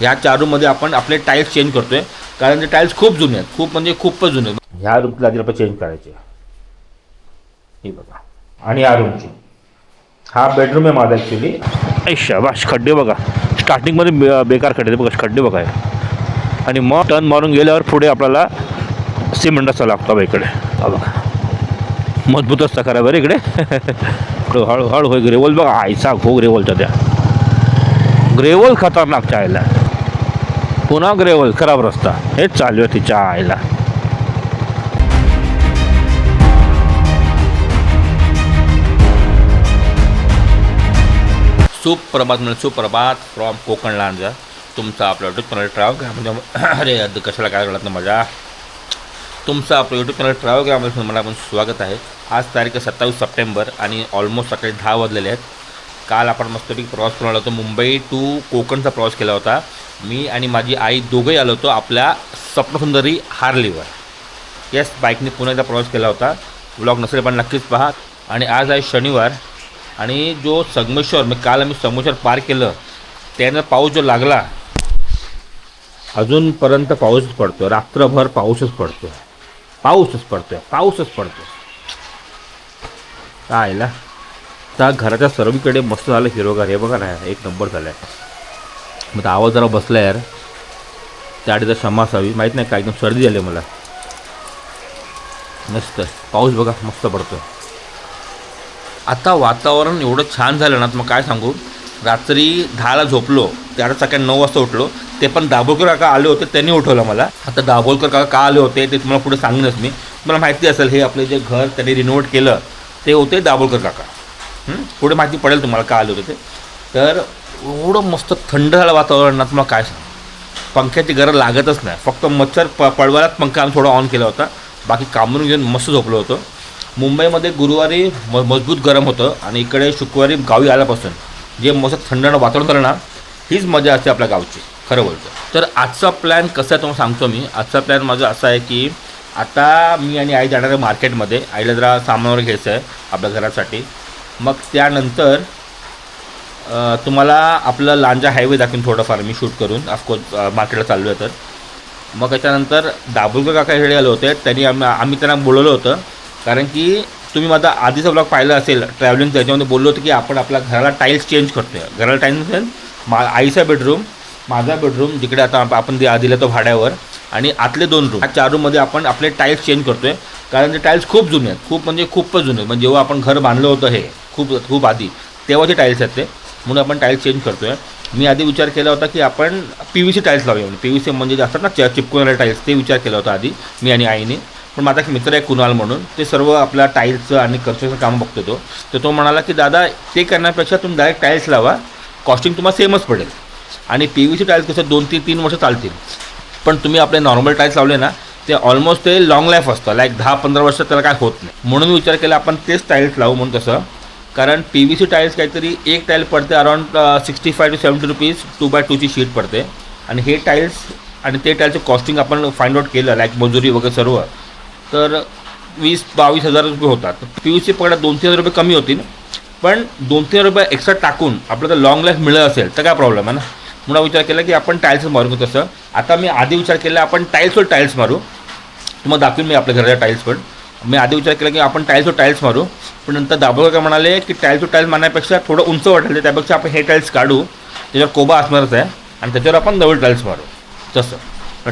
ह्या चार रूममध्ये आपण आपले टाईल्स चेंज करतोय. कारण ते टाईल्स खूप जुने आहेत. खूप म्हणजे खूपच जुने आहेत. ह्या रूमची आधी आपण चेंज करायचे. ही बघा. आणि या रूमची हा बेडरूम आहे माझा ॲक्च्युली ऐशा बाश खड्डे बघा. स्टार्टिंगमध्ये बे बेकार खड्डे बघा खड्डे बघा हे. आणि मग टर्न मारून गेल्यावर पुढे आपल्याला सिमेंट असा लागतो बा इकडे. हा बघा. मजबूत असतं खरं बरं इकडे. हळू हळू हळू होय ग्रेवल बघा. आयचा घो ग्रेवलच्या त्या. ग्रेवल खतरनाक आयला पुन्हा ग्रेवल खराब रस्ता. हेच चालू आहे तिच्या आईला. सुप्रभात म्हणजे सुप्रभात फ्रॉम कोकण लांजा तुमचा आपला यूट्यूब चॅनल ट्रॅव्हल म्हणजे अरे कशाला काय कळत ना मजा? तुमचं आपलं यूट्यूब चॅनल ट्रॅव्हल ग्राममध्ये मला पण स्वागत आहे. आज तारीख सत्तावीस सप्टेंबर आणि ऑलमोस्ट सकाळी दहा वाजलेले आहेत. काल आपण मस्तपैकी प्रवास करून आलो होतो. मुंबई टू कोकणचा प्रवास केला होता. मी आणि माझी आई दोघंही आलो होतो आपल्या स्वप्नसुंदरी हार्लीवर. येस बाईकने पुण्याचा प्रवास केला होता. ब्लॉग नसेल पण नक्कीच पहा. आणि आज आहे शनिवार. आणि जो संगमेश्वर मी काल आम्ही संगमेश्वर पार केलं त्यानं पाऊस जो लागला अजूनपर्यंत पाऊसच पडतो रात्रभर पाऊसच पडतो पाऊसच पडतोय. पाऊसच पडतो काय आयला आता घराच्या सर्वीकडे मस्त झालं हिरोगार हे बघा ना एक नंबर झाला आहे मग तर आवाज जरा बसला यार. त्या क्षमा असावी. माहीत नाही काय एकदम सर्दी झाली मला. मस्त. पाऊस बघा मस्त पडतो आता वातावरण एवढं छान झालं ना तर मग काय सांगू? रात्री दहाला झोपलो त्याला सकाळी नऊ वाजता उठलो. ते पण दाभोलकर काका आले होते त्यांनी उठवलं मला. आता दाभोलकर काका का आले होते ते तुम्हाला पुढे सांगेनच मी. मला माहिती असेल हे आपले जे घर त्यांनी रिनोव्हेट केलं ते होते दाभोलकर काका. पुढे माहिती पडेल तुम्हाला का आलं होतं ते. तर एवढं मस्त थंड झालं वातावरण मग तुम्हाला काय सांग. पंख्याची गरज लागतच नाही. फक्त मच्छर प पडवायलाच पंखा आम्ही थोडा ऑन केला होता. बाकी कामरून घेऊन मस्त झोपलो होतो. मुंबईमध्ये गुरुवारी म मजबूत गरम होतं आणि इकडे शुक्रवारी गावी आल्यापासून जे मस्त थंड वातावरण झालं ना हीच मजा असते आपल्या गावची. खरं बोलतो. तर आजचा प्लॅन कसा आहे तुम्हाला सांगतो मी. आजचा प्लॅन माझा असा आहे की आता मी आणि आई जाणार आहे मार्केटमध्ये. आईला जरा सामान वगैरे घ्यायचं आहे आपल्या घरासाठी. मग त्यानंतर तुम्हाला आपलं लांजा हायवे दाखवून थोडंफार मी शूट करून ऑफकोर्स मार्केटला चाललो आहे तर. मग त्याच्यानंतर दाभोलकर काकाकडे आले होते त्यांनी आम्ही आम्ही त्यांना बोलवलं होतं कारण की तुम्ही माझा आधीचा ब्लॉग पाहिला असेल ट्रॅव्हलिंग त्याच्यामध्ये बोललो होतो की आपण आपल्या घराला टाईल्स चेंज करतोय. घराला टाईल्स असेल मा आईचा बेडरूम माझा बेडरूम जिकडे आता आपण दि- दिलं तो भाड्यावर आणि आतले दोन रूम चार रूममध्ये आपण आपले टाईल्स चेंज करतोय कारण ते टाईल्स खूप जुने आहेत. खूप म्हणजे खूपच जुने आहेत. म्हणजे जेव्हा आपण घर बांधलं होतं हे खूप खूप आधी. तेव्हाचे टाईल्स आहेत ते. म्हणून आपण टाईल्स चेंज करतो आहे मी आधी विचार केला होता की आपण पी व्ही सी टाईल्स लावूया म्हणून. पी व्ही सी म्हणजे जे असतात ना च- चिपकवणारे टाईल्स ते विचार केला होता आधी मी आणि आईने. पण माझा एक मित्र आहे कुणाल म्हणून ते सर्व आपल्या टाईल्सचं आणि कन्स्ट्रक्शन काम बघतो तो. तर तो म्हणाला की दादा ते करण्यापेक्षा तुम्ही डायरेक्ट टाईल्स लावा. कॉस्टिंग तुम्हाला सेमच पडेल. आणि पी व्ही सी टाईल्स कसं दोन तीन तीन वर्ष चालतील. पण तुम्ही आपले नॉर्मल टाईल्स लावले ना ते ऑलमोस्ट ते लॉंग लाईफ असतं. लाईक दहा पंधरा वर्ष त्याला काय होत नाही. म्हणून मी विचार केला आपण तेच टाईल्स लावू. म्हणून तसं कारण पी व्ही सी टाईल्स काहीतरी एक टाईल पडते around sixty five two seventy rupees two by टूची sheet पडते. आणि हे टाईल्स आणि ते टाईल्सचं कॉस्टिंग आपण फाइंड आउट केलं लाईक मजुरी वगैरे सर्व तर वीस बावीस हजार रुपये होतात. पी व्ही सी पकडा दोन तीन हजार रुपये कमी होतील पण दोन तीन रुपये एक्स्ट्रा टाकून आपलं तर लॉंग लाईफ मिळत असेल तर काय प्रॉब्लेम आहे ना? म्हणून विचार केला की आपण टाईल्स मारू तसं. आता मी आधी विचार केला आपण टाईल्सवर टाईल्स मारू. तुम्हाला दाखवीन मी आपल्या घराच्या टाईल्स पण. मी आधी विचार केला की आपण टाईल्सवर टाईल्स मारू. पण नंतर दाभोळकर म्हणाले की टाईल्सवर टाईल्स मारण्यापेक्षा थोडं उंच वाटलं त्यापेक्षा आपण हे टाईल्स काढू. त्याच्यावर कोबा असणारच आहे. आणि त्याच्यावर आपण नवीन टाईल्स मारू. तसं.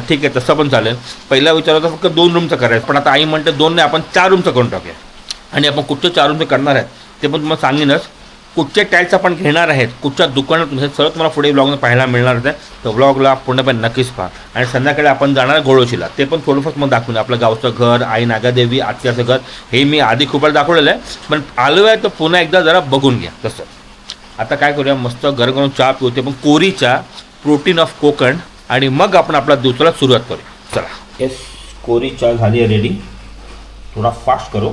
ठीक आहे तसं पण चालेल. पहिला विचार होता फक्त दोन रूमचं करायचं. पण आता आई म्हणते दोन नाही आपण चार रूमचं करून टाकूया. आणि आपण कुठचं चार रूमचं करणार आहेत ते पण तुम्हाला सांगेनच. कुठचे टाईल्स आपण घेणार आहेत कुठच्या दुकानात म्हणजे हे सर्व तुम्हाला पुढे ब्लॉगमध्ये पाहायला मिळणार आहे. तर ब्लॉगला पूर्णपणे नक्कीच पहा. आणि संध्याकाळी आपण जाणार गोळोशीला. ते पण थोडंफार मग दाखवून आपलं गावचं घर आई नागादेवी आत्याचं घर हे मी आधी खूप वेळा दाखवलेलं आहे. पण आलो आहे तर पुन्हा एकदा जरा बघून घ्या तसं. आता काय करूया मस्त गरम गरम चहा पिवते पण कोरी चहा प्रोटीन ऑफ कोकण आणि मग आपण आपला दिवसाला सुरुवात करूया. चला. येस कोरी चहा झाली आहे रेडी थोडा फास्ट करो.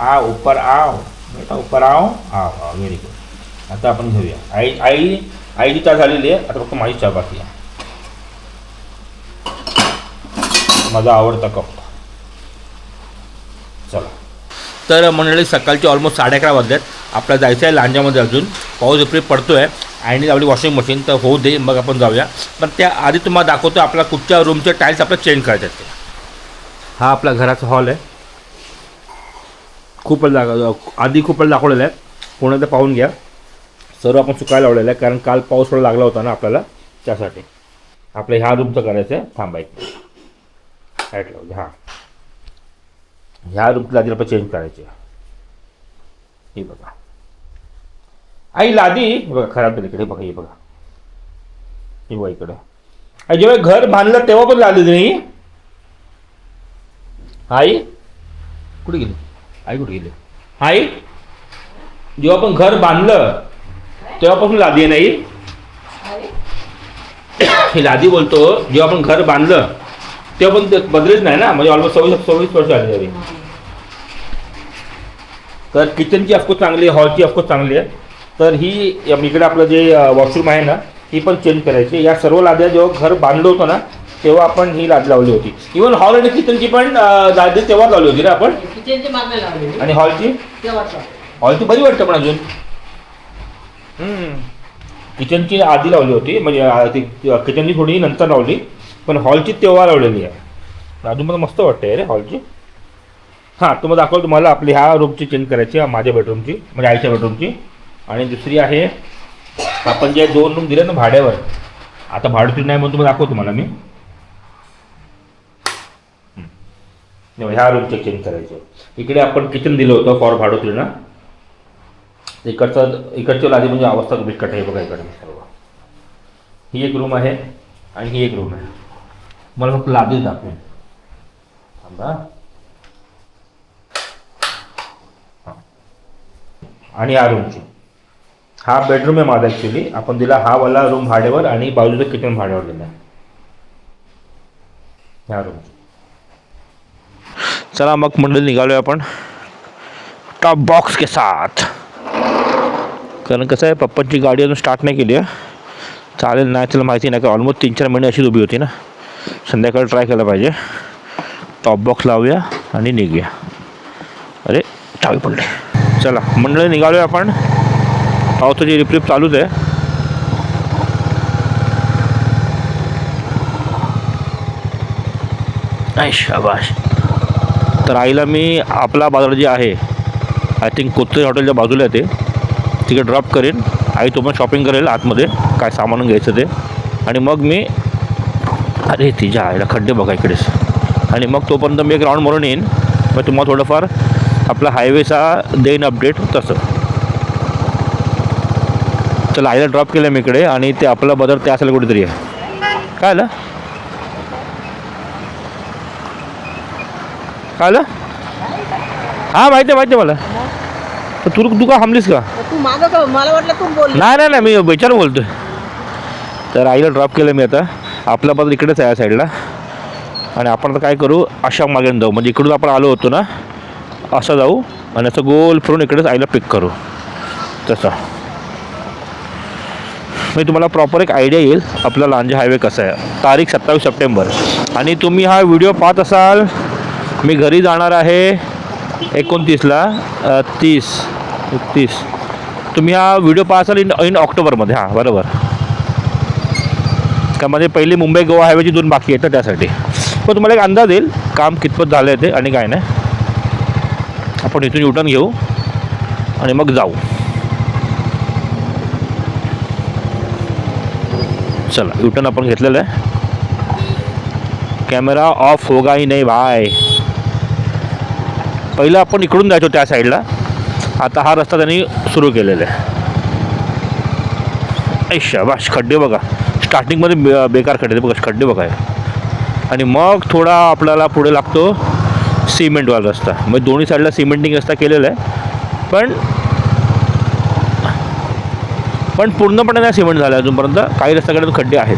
आ उपर आओ बेटा ऊपर आओ आओ आओ व्हेरी गुड आता आपण घेऊया. आई आई आईची चहा झालेली आहे आता फक्त माझी चहा बाकी आहे. माझा आवडता कप चला. तर मंडळी सकाळची ऑलमोस्ट साडे अकरा वाजल्यात आपल्याला जायचं आहे लांजामध्ये अजून. पाऊस एप्रिल पडतो आहे आईने लावली वॉशिंग मशीन तर होऊ दे मग आपण जाऊया. पण त्या आधी तुम्हाला दाखवतो आपला कुठच्या रूमचे टाईल्स आपल्याला चेंज करायचे आहेत. ते हा आपला घराचा हॉल आहे. खूप जागा आधी खूप दाखवलेलं आहे. पुन्हा ते पाहून घ्या. सर्व आपण सुकायला लावलेलं आहे कारण काल पाऊस थोडा लागला होता ना आपल्याला त्यासाठी. आपल्या ह्या रूमचं करायचं आहे थांबायचं एक लावली हां. ह्या रूमची लादी आपण चेंज करायची. आहे. बघा. आई लादी. बघा खराब झाली इकडे बघा हे बघा. हे बघा इकडे. आई जेव्हा घर बांधलं तेव्हा पण लादी नाही आई कुठे गेली? आई कुठे गेली? आई? जेव्हा आपण घर बांधलं तेव्हापासून लादी आहे नाही ही? लादी बोलतो जेव्हा आपण घर बांधलं तेव्हा पण ते बदलेच नाही ना? म्हणजे ऑलमोस्ट सव्वीस सव्वीस वर्ष आली तरी. तर किचनची अफकोर्स चांगली आहे हॉलची अफकोर्स चांगली आहे. तर ही इकडे आपलं जे वॉशरूम आहे ना ही पण चेंज करायची. या सर्व लाद्या जेव्हा घर बांधलं होतं ना तेव्हा आपण ही लाद लावली होती. इवन हॉल आणि किचनची पण लादी तेव्हा लावली होती ना आपण? किचनची आणि हॉलची तेव्हाच हॉलची बरी वाटतं पण अजून. किचनची आधी लावली होती म्हणजे किचनची थोडी नंतर लावली पण हॉलची तेव्हा लावलेली आहे. अजून मला मस्त वाटते रे हॉलची हां तुम्हाला दाखवलं तुम्हाला आपली ह्या रूमची चेंज करायची आहे, माझ्या बेडरूमची म्हणजे आईच्या बेडरूमची आणि दुसरी आहे आपण जे दोन रूम दिले ना भाड्यावर आता भाडुती नाही म्हणून तुम्हाला दाखवतो तुम्हाला मी. ह्या रूमचे चेंज करायचे. इकडे आपण किचन दिलं होतं फॉर भाडोत्रीना इकडचं इकडची लादी म्हणजे अवस्था बिकट आहे बघा इकडे. सर्व ही एक रूम आहे आणि ही एक रूम आहे. मला फक्त लादी दाखवेन. थांबा. आणि या रूमची हा बेडरूम आहे माझा ॲक्च्युली आपण दिला हा वाला रूम भाड्यावर आणि बाजूचं किचन भाड्यावर दिलं आहे ह्या रूमची चला मग मंडळी निघालोय आपण टॉप बॉक्स के साथ. कारण कसं आहे पप्पांची गाडी अजून स्टार्ट नाही केली आहे. चालेल नाही त्याला माहिती नाही का ऑलमोस्ट तीन चार महिने अशीच उभी होती ना. संध्याकाळी ट्राय केलं पाहिजे. टॉप बॉक्स लावूया आणि निघूया. अरे चावी पडले. चला मंडळी निघालोय आपण. पावसाची रिप्रिप चालूच आहे. आई शाबाश. तर आईला मी आपला बाजार जे आहे आय थिंक कोथळे हॉटेलच्या बाजूला आहे ते. तिकडे ड्रॉप करेन. आई तो पण शॉपिंग करेल आतमध्ये काय सामान घ्यायचं ते. आणि मग मी अरे तिच्या आईला खड्डे बघा इकडेच. आणि मग तोपर्यंत मी एक राऊंड म्हणून येईन. मग तुम्हाला थोडंफार आपला हायवेचा देईन अपडेट तसं. चला आईला ड्रॉप केलं मी इकडे आणि ते आपला बदल ते असेल कुठेतरी आहे. काय आलं? आलं हां माहिती आहे माहिती आहे मला. तर तू तू का? थांबलीस का तू मागं का? मला वाटलं तू बोल नाही नाही नाही मी बेचार बोलतोय. तर आईला ड्रॉप केलं मी आता. आपला बदल इकडेच आहे या साईडला आणि आपण आता काय करू? अशा मागे जाऊ. म्हणजे इकडून आपण आलो होतो ना असं जाऊ. आणि असं गोल फिरून इकडेच आईला पिक करू. तसं. मी तुम्हाला प्रॉपर एक आयडिया येईल. आपला लांजा हायवे कसा आहे. तारीख सत्तावीस सप्टेंबर. आणि तुम्ही हा व्हिडिओ पाहत असाल मी घरी जाणार आहे एकोणतीसला तीस एकतीस. तुम्ही हा व्हिडिओ पाहसाल इन इन ऑक्टोबरमध्ये हां बरोबर. का म्हणजे पहिली मुंबई गोवा हायवेची दोन बाकी येतं त्यासाठी. पण तुम्हाला एक अंदाज येईल काम कितपत झालं आहे ते आणि काय नाही. आपण इथून युटर्न घेऊ आणि मग जाऊ. चला युटर्न आपण घेतलेलं आहे. कॅमेरा ऑफ होगा ही नाही भाय पहिलं आपण इकडून जायचो त्या साईडला. आता हा रस्ता त्यांनी सुरू केलेला आहे. ऐ शाबाश खड्डे बघा. स्टार्टिंगमध्ये बे- बेकार खड्डे बघा खड्डे बघा आणि मग थोडा आपल्याला पुढे लागतो सिमेंटवाला रस्ता. म्हणजे दोन्ही साईडला सिमेंटिंग रस्ता केलेला आहे. पण पण पूर्णपणे नाही सिमेंट झालं अजूनपर्यंत. काही रस्त्याकडे खड्डे आहेत.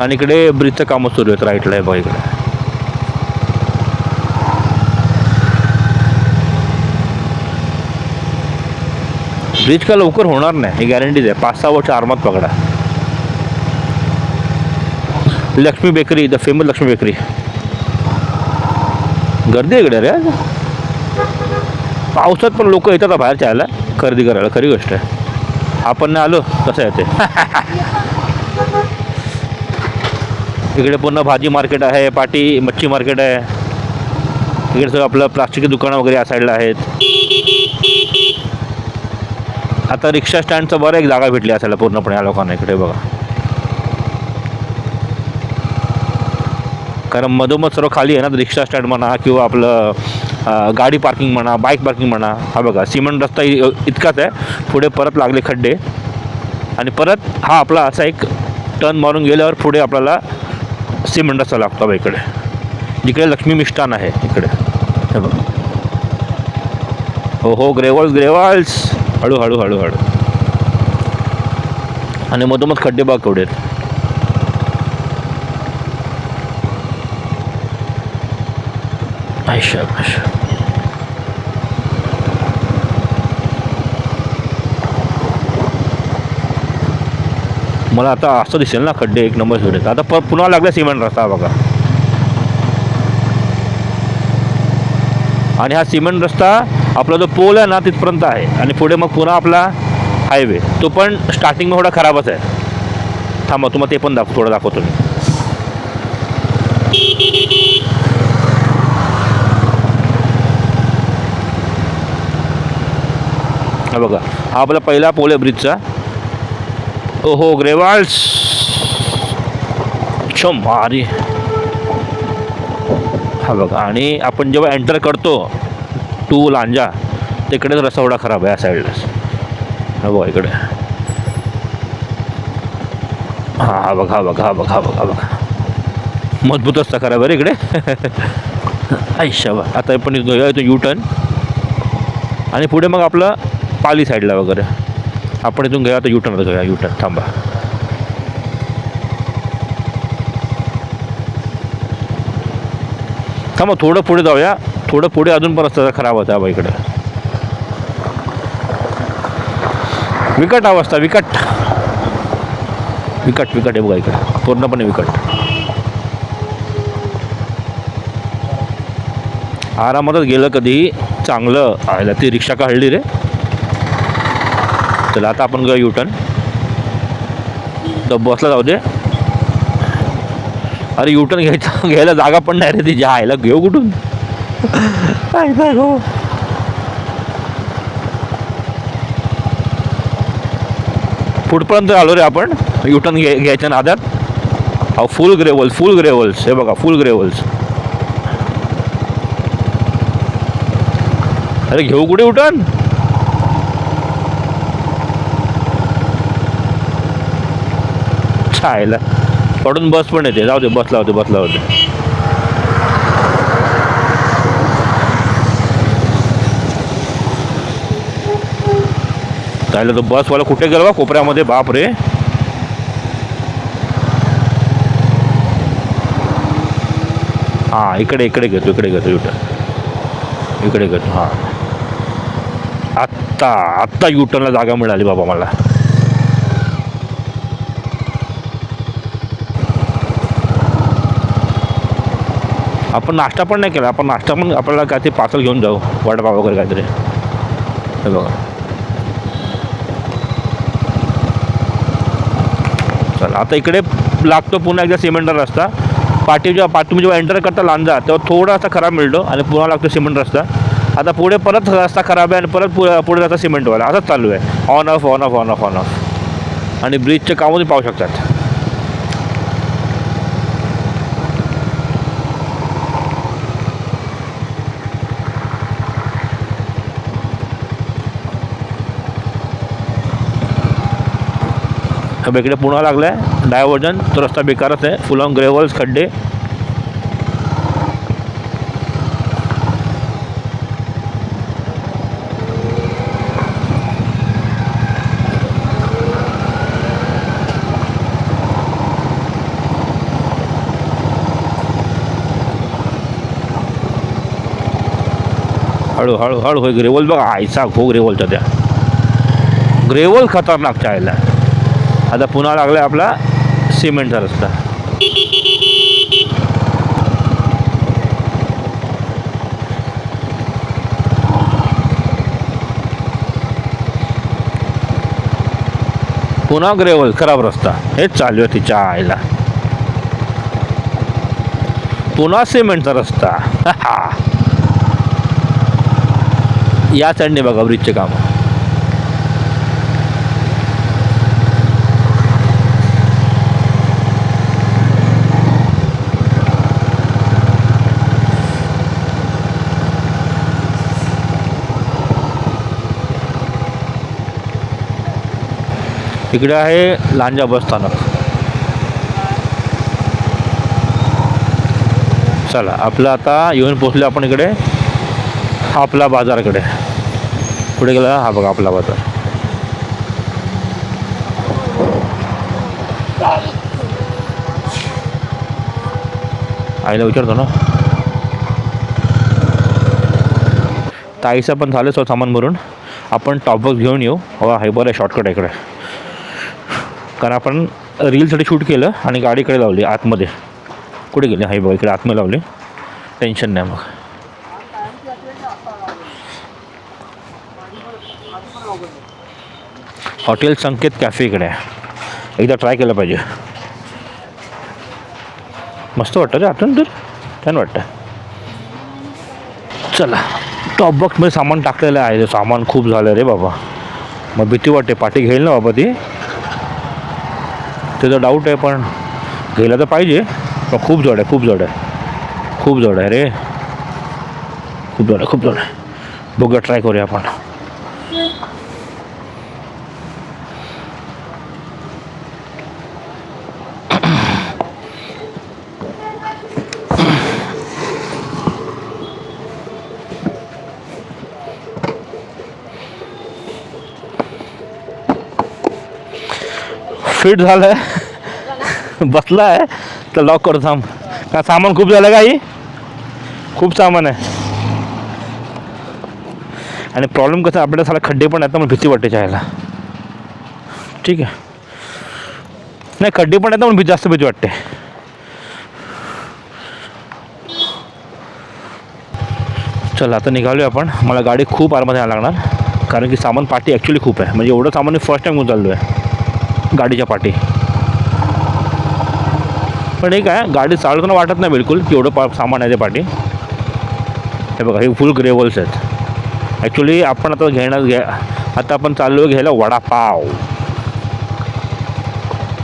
आणि इकडे ब्रिजचं कामं सुरू आहेत राईटला आहे बघा इकडे. ब्रिज का लवकर होणार नाही ही गॅरंटीज आहे. पाच सहा वर्ष आरामात पकडा. Lakshmi bakery the famous Lakshmi bakery. गर्दी आहे इकडे रे. पावसात पण लोक येतात बाहेर चायला खरेदी करायला खरी गोष्ट आहे. आपण नाही आलो कसं आहे ते? इकडे पुन्हा भाजी मार्केट आहे पाटी मच्छी मार्केट आहे. इकडे सगळं आपलं प्लास्टिकची दुकानं वगैरे या साईडला आहेत. आता रिक्षा स्टँडचं बरं एक जागा भेटली असायला पूर्णपणे या लोकांना इकडे बघा. कारण मधोमध सर्व खाली आहे ना रिक्षा स्टँड म्हणा किंवा आपलं गाडी पार्किंग म्हणा बाईक पार्किंग म्हणा हा बघा सिमेंट रस्ता इ- इतकाच आहे. पुढे परत लागले खड्डे. आणि परत हा आपला असा एक टर्न मारून गेल्यावर पुढे आपल्याला सिमेंट रस्ता लागतो बा इकडे. जिकडे लक्ष्मी मिष्ठान आहे इकडे. हे बघा. हो हो ग्रेवल्स ग्रेवल्स. हळूहळू हळूहळू आणि मधोमध खड्डे बाग केवढे आहेत. आयशा मला आता असं दिसेल ना खड्डे एक नंबर सोडे आता प पुन्हा लागला सिमेंट रस्ता बघा. आणि हा सिमेंट रस्ता आपला जो पोल आहे ना तिथपर्यंत आहे. आणि पुढे मग पुन्हा आपला हायवे तो पण स्टार्टिंग थोडा खराबच आहे. थांबा तुम्हाला ते पण दाखव थोडं दाखवतो मी. हा बघा हा आपला पहिला पोल आहे ब्रिजचा ओहो ग्रेवाल्स. छम अरे हा बघा. आणि आपण जेव्हा एंटर करतो टू लांजा तिकडेच रसवडा एवढा खराब आहे या साईडलाच हा बघा इकडे. हां हा बघा हा बघा हा बघा हा बघा बघा. मजबूत रस्ता खराब आहे रे इकडे. ऐशा बा आता पण इथून यू टर्न आणि पुढे मग आपलं पाली साईडला वगैरे. आपण इथून घेऊया आता यू टर्न घेऊया यू टर्न थांबा. थांबा थोडं पुढे जाऊया. थोडं पुढे अजून पण रस्ता खराब होता बा इकडे. विकट अवस्था विकट. विकट विकट आहे बघा इकडे. पूर्णपणे विकट. आरामातच गेलं कधी? चांगलं. आयला ती रिक्षा का हळली रे? चला आता आपण घेऊया युटर्न तर बसला जाऊ दे. अरे युटर्न घ्यायचा घ्यायला जागा पण नाही रे ती जायला आयला घेऊ कुठून? काय गो हो. पुढपर्यंत आलो रे आपण. युटर्न घे घ्यायच्या नादात. अहो फुल ग्रेवल्स फुल ग्रेवल्स हे बघा फुल ग्रेवल्स अरे घेऊ कुठे उठण छायला पडून बस पण येते. जाऊ दे बसला होते बसला होते. त्याला तो बसवाला कुठे गेला बा? कोपऱ्यामध्ये? बाप रे हां इकडे इकडे घेतो इकडे घेतो युटर्न इकडे घेतो हां. आत्ता आत्ता युटर्नला जागा मिळाली बाबा मला. आपण नाश्ता पण नाही केला आपण नाश्ता पण आपल्याला काय ते पार्सल घेऊन जाऊ वडापाव वगैरे काहीतरी. हे बघा. चला आता इकडे लागतो पुन्हा एकदा सिमेंट रस्ता. पाठी जेव्हा पाठी तुम्ही जेव्हा एंटर करता लांजा तेव्हा थोडासा खराब मिळतो आणि पुन्हा लागतो सिमेंट रस्ता. आता पुढे परत रस्ता खराब आहे आणि परत पु- पुढे जाता सिमेंटवाला. असंच चालू आहे. On off on off on off on off आणि ब्रिजचे कामं पाहू शकतात. अब इकडे पुन्हा लागला. आहे डायव्हर्जन तो रस्ता बेकारच आहे. फुल ऑन खड्डे. हळू हळू होय ग्रेवल बघा. आयसा घो ग्रेवलच्या त्या. ग्रेवल खतरनाक चायला. आता पुन्हा लागला आपला सिमेंटचा रस्ता. पुन्हा ग्रेवल खराब रस्ता. हेच चालू आहे तिच्या आईला. पुन्हा सिमेंटचा रस्ता. या साईडने बघा ब्रिजचे काम. इकडे आहे लांजा बस स्थानक. चला आपलं आता येऊन पोचलो आपण इकडे. आपला बाजाराकडे. पुढे गेला हा बघा आपला बाजार. आईला विचारतो ना. ताईचं पण झालं सो सामान भरून. आपण टॉपबॉक्स घेऊन येऊ. हो हे बरं शॉर्टकट आहे इकडे. कारण आपण रीलसाठी शूट केलं आणि गाडीकडे लावली आतमध्ये. कुठे गेली? हाय बघा इकडे आतमध्ये लावली. टेन्शन नाही मग. हॉटेल संकेत कॅफे इकडे आहे. एकदा ट्राय केलं पाहिजे. मस्त वाटतं रे आठवण तर. छान वाटतं. चला टॉप बॉक्समध्ये सामान टाकलेलं आहे. ते सामान खूप झालं रे बाबा. मग भीती वाटते. पाठी घेईल ना बाबा ती? त्याचा डाऊट आहे पण घ्यायला तर पाहिजे. पण खूप जड आहे खूप जड आहे. खूप जड आहे रे. खूप जड आहे खूप जड आहे. बघूया ट्राय करूया आपण. फिट झालं आहे बसला आहे तर लॉक करतो थांब. का सामान खूप झालं काही खूप सामान आहे. आणि प्रॉब्लेम कसं आपल्याला साला खड्डे पण आहेत ना भीती वाटते जायला. ठीक आहे. नाही खड्डे पण आहेत ना म्हणून जास्त भीती वाटते. चला आता निघालो आपण. मला गाडी खूप आरामात यायला लागणार. कारण की सामान पाठी ॲक्च्युली खूप आहे. म्हणजे एवढं सामान मी फर्स्ट टाईम उचललो आहे गाडीच्या पाठी. पण एक आहे गाडी चालवताना वाटत नाही बिलकुल एवढं पा सामान आहे ते पाठी. हे बघा हे फुल ग्रेवल्स आहेत. ॲक्च्युली आपण आता घेणार घ्या आता आपण चाललो घ्यायला वडापाव.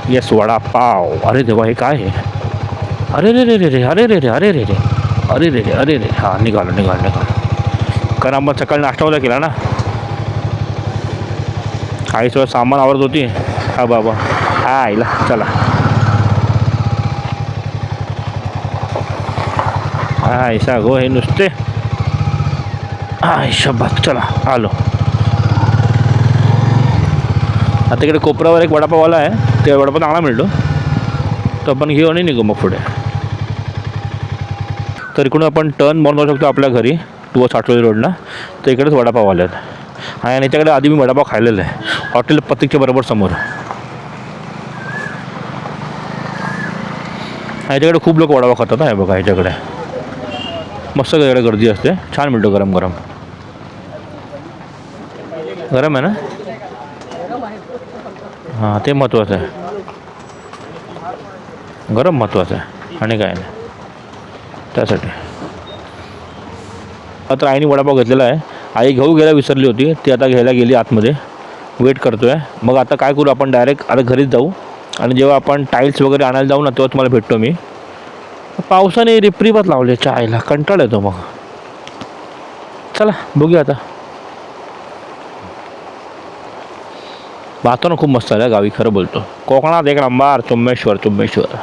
येस वडापाव. अरे देवा हे काय आहे? अरे रे रे रे रे अरे रे रे अरे रे रे अरे रे रे अरे रे हां निघालो निघालो निघालो. कारण मग सकाळी नाश्ता वगैरे केला ना. काही सगळं सामान आवडत होती. हा बाबा. हा आईला चला. हा सागो हे नुसते. हा शब्बात चला आलो. आता इकडे कोपऱ्यावर एक वडापाववाला आहे. ते वडापाव चांगला मिळतो. तो आपण घेऊ आणि निघू मग पुढे. तर इकडून आपण टर्न मारून जाऊ शकतो आपल्या घरी. टू साठवली रोडला. तर इकडेच वडापाववाले आहेत. आणि याच्याकडे आधी मी वडापाव खाल्लेला आहे. हॉटेल पत्रिकेच्या बरोबर समोर. ह्याच्याकडे खूप लोक वडापाव खातात आहे बघा ह्याच्याकडे. मस्त त्याच्याकडे गर्दी असते छान मिळतो गरम गरम. गरम आहे ना? हां ते महत्त्वाचं आहे. गरम महत्त्वाचं आहे आणि काय नाही. त्यासाठी. आता आईने वडापाव घेतलेला आहे. आई घेऊ घ्यायला विसरली होती ती आता घ्यायला गेली आतमध्ये. वेट करतो आहे मग आता काय करू आपण? डायरेक्ट आता घरीच जाऊ. आणि जेव्हा आपण टाईल्स वगैरे आणायला जाऊ ना तेव्हा तुम्हाला भेटतो मी. पावसाने रिपरिपात लावले चायला कंटाळ येतो मग. चला बघूया आता. वातावरण खूप मस्त आहे गावी खरं बोलतो. कोकणात एक नंबर तुंबेश्वर तुंबेश्वर